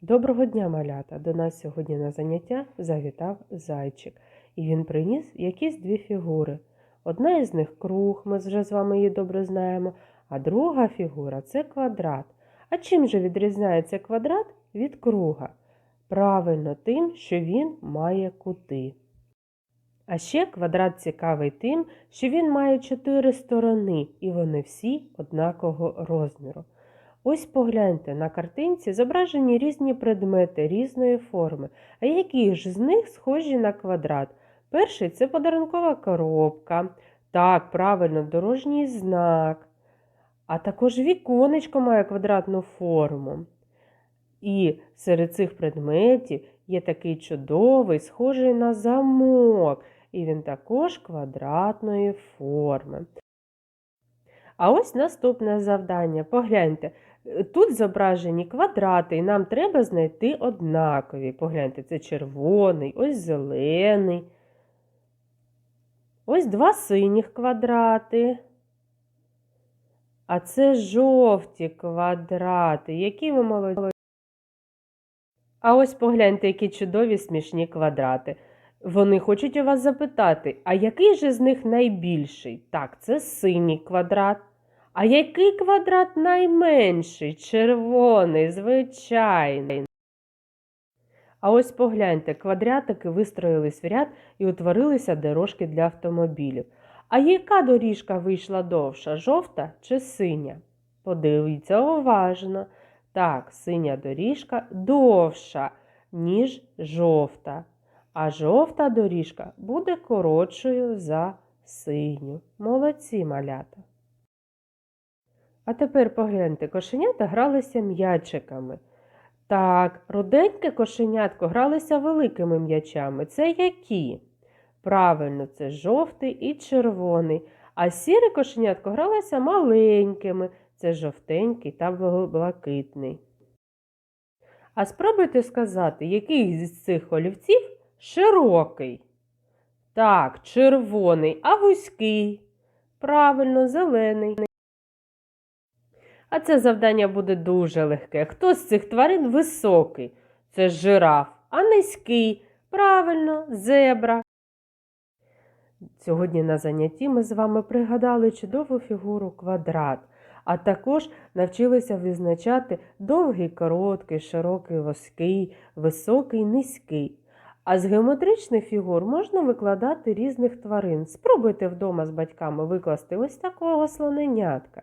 Доброго дня, малята! До нас сьогодні на заняття завітав зайчик, і він приніс якісь дві фігури. Одна із них круг, ми вже з вами її добре знаємо, а друга фігура це квадрат. А чим же відрізняється квадрат від круга? Правильно, тим, що він має кути. А ще квадрат цікавий тим, що він має чотири сторони, і вони всі однакового розміру. Ось погляньте, на картинці зображені різні предмети різної форми. А які ж з них схожі на квадрат? Перший це подарункова коробка. Так, правильно, дорожній знак. А також віконечко має квадратну форму. І серед цих предметів є такий чудовий, схожий на замок, і він також квадратної форми. А ось наступне завдання. Погляньте, тут зображені квадрати, і нам треба знайти однакові. Погляньте, це червоний, ось зелений. Ось два синіх квадрати. А це жовті квадрати. Які ви молоді. А ось погляньте, які чудові смішні квадрати. Вони хочуть у вас запитати, а який же з них найбільший? Так, це синій квадрат. А який квадрат найменший? Червоний, звичайний. А ось погляньте, квадрятики вистроїлись в ряд і утворилися дорожки для автомобілів. А яка доріжка вийшла довша, жовта чи синя? Подивіться уважно. Так, синя доріжка довша, ніж жовта. А жовта доріжка буде коротшою за синю. Молодці малята. А тепер погляньте, кошенята гралися м'ячиками. Так, руденьке кошенятко гралися великими м'ячами. Це які? Правильно, це жовтий і червоний. А сіре кошенятко гралося маленькими. Це жовтенький та блакитний. А спробуйте сказати, який з цих олівців широкий? Так, червоний, а вузький. Правильно, зелений. А це завдання буде дуже легке. Хто з цих тварин високий? Це жираф, а низький. Правильно, зебра. Сьогодні на занятті ми з вами пригадали чудову фігуру квадрат, а також навчилися визначати довгий, короткий, широкий, вузький, високий, низький. А з геометричних фігур можна викладати різних тварин. Спробуйте вдома з батьками викласти ось такого слоненятка.